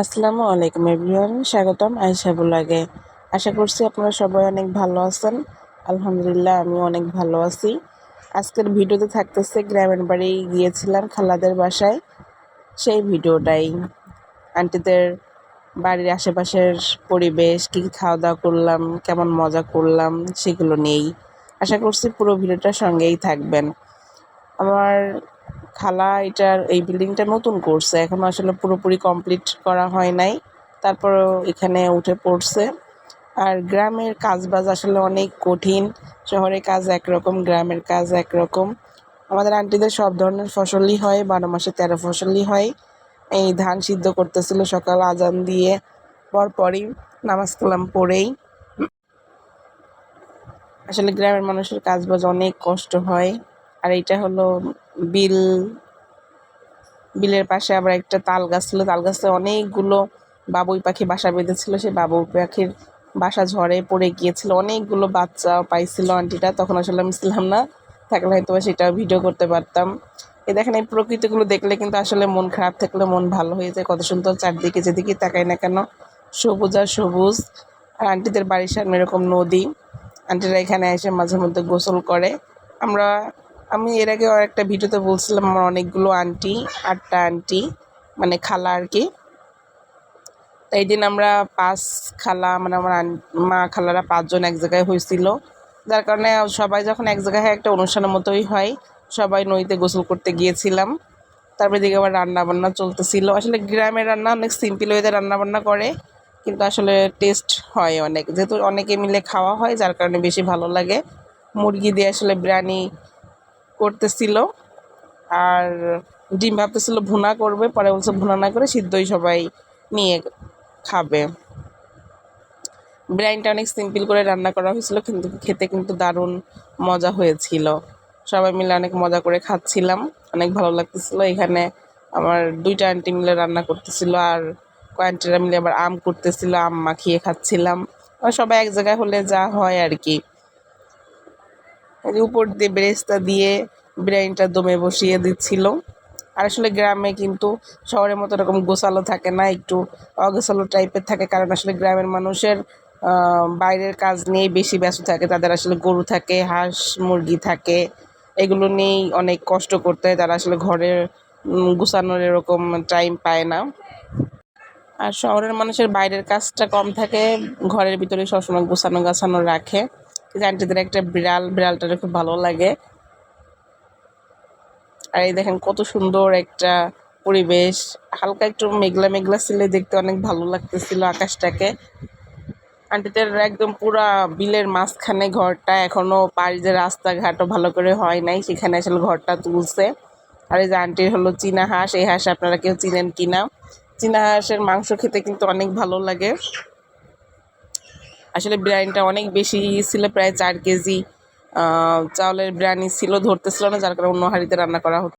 আসসালামু আলাইকুম এভরিওয়ান স্বাগতম আয়সা বুলাগে। আশা করছি আপনারা সবাই অনেক ভালো আছেন। আলহামদুলিল্লাহ, আমি অনেক ভালো আছি। আজকের ভিডিওতে থাকতেছে গ্রামের বাড়ি গিয়েছিলাম খালাদের বাসায়। সেই ভিডিওটাই। আন্টিদের বাড়ির আশেপাশের পরিবেশ, কী খাওয়া দাওয়া করলাম, কেমন মজা করলাম, সেগুলো নিয়েই। আশা করছি পুরো ভিডিওটার সঙ্গেই থাকবেন। আমার খালা এটার, এই বিল্ডিংটা নতুন করছে। এখনও আসলে পুরোপুরি কমপ্লিট করা হয় নাই। তারপরও এখানে উঠে পড়ছে। আর গ্রামের কাজবাজ আসলে অনেক কঠিন। শহরের কাজ একরকম, গ্রামের কাজ একরকম। আমাদের আন্টিদের সব ধরনের ফসলই হয়, বারো মাসে তেরো ফসলই হয়। এই ধান সিদ্ধ করতেছিল সকাল আজান দিয়ে, পরপরই নামাজ কালাম পড়েই। আসলে গ্রামের মানুষের কাজবাজ অনেক কষ্ট হয়। আর এটা হলো বিল, বিলের পাশে আবার একটা তাল গাছ ছিল। তাল গাছে অনেকগুলো বাবুই পাখি বাসা বেঁধেছিল। সেই বাবুই পাখির বাসা ঝড়ে পড়ে গিয়েছিল। অনেকগুলো বাচ্চা পাইছিল আন্টিটা। তখন আসলে আমি ছিলাম না। থাকলে হয়তো সেটা ভিডিও করতে পারতাম। এ দেখেন, এই প্রকৃতিগুলো দেখলে কিন্তু আসলে মন খারাপ থাকলে মন ভালো হয়ে যায়। কত সুন্দর চারদিকে যেদিকে তাকাই না কেন, সবুজ আর সবুজ। আর আন্টিদের বাড়ির সামনে এরকম নদী। আন্টিরা এখানে এসে মাঝে মধ্যে গোসল করে। আমরা আমি এর আগে একটা ভিডিওতে বলছিলাম আমার অনেকগুলো আন্টি, আটটা আন্টি মানে খালা আর কি। এই দিন আমরা পাঁচ খালা মানে আমার মা খালারা পাঁচজন এক জায়গায় হয়েছিল। যার কারণে সবাই যখন এক জায়গায় একটা অনুষ্ঠানের মতোই হয়। সবাই নদীতে গোসল করতে গিয়েছিলাম। তারপরে দিকে আবার রান্নাবান্না চলতেছিল। আসলে গ্রামের রান্না অনেক সিম্পল ওয়েতে রান্না বান্না করে, কিন্তু আসলে টেস্ট হয় অনেক। যেহেতু অনেকে মিলে খাওয়া হয়, যার কারণে বেশি ভালো লাগে। মুরগি দিয়ে আসলে বিরিয়ানি করতেছিল। আর ডিম ভাবতেছিল ভুনা করবে, পরে বলছে ভুনা না করে সিদ্ধই সবাই নিয়ে খাবে। বিরিয়ানিটা অনেক সিম্পল করে রান্না করা হয়েছিল, কিন্তু খেতে কিন্তু দারুণ মজা হয়েছিল। সবাই মিলে অনেক মজা করে খাচ্ছিলাম, অনেক ভালো লাগতেছিল। এখানে আমার দুইটা আন্টি মিলে রান্না করতেছিল, আর কয়েকটা মিলে আবার আম করতেছিল আম মাখিয়ে খাচ্ছিলাম। সবাই এক জায়গায় হলে যা হয় আর কি। উপর দিয়ে বেরেস্তা দিয়ে বিরিয়ানিটা দমে বসিয়ে দিচ্ছিল। আর আসলে গ্রামে কিন্তু শহরের মতো এরকম গোছালো থাকে না, একটু অগোছালো টাইপের থাকে, কারণ আসলে গ্রামের মানুষের বাইরের কাজ নিয়েই বেশি ব্যস্ত থাকে। তাদের আসলে গরু থাকে, হাঁস মুরগি থাকে, এগুলো নিয়েই অনেক কষ্ট করতে হয়। তারা আসলে ঘরের গুছানোর এরকম টাইম পায় না। আর শহরের মানুষের বাইরের কাজটা কম থাকে, ঘরের ভিতরে সবসময় গুছানো গাছানো রাখে। আন্টিদের একটা বিড়াল বিড়ালটার খুব ভালো লাগে। আর এই দেখেন কত সুন্দর একটা পরিবেশ। হালকা একটু মেঘলা মেঘলা ছিল দেখতে অনেক ভালো লাগতেছিল আকাশটাকে। আন্টিদের একদম পুরা বিলের মাঝখানে ঘরটা এখনও পাড়ি যে রাস্তাঘাটও ভালো করে হয় নাই, সেখানে আসলে ঘরটা তুলছে। আর এই যে আন্টির হলো চীনা হাঁস, এই হাঁস আপনারা কেউ চিনেন কিনা? চীনা হাঁসের মাংস খেতে কিন্তু অনেক ভালো লাগে। আসলে বিরিয়ানিটা অনেক বেশি ছিল প্রায় চার কেজি চাউলের বিরিয়ানি ছিল, ধরতেছিল না, যার কারণে অন্য হাঁড়িতে রান্না করা হতো।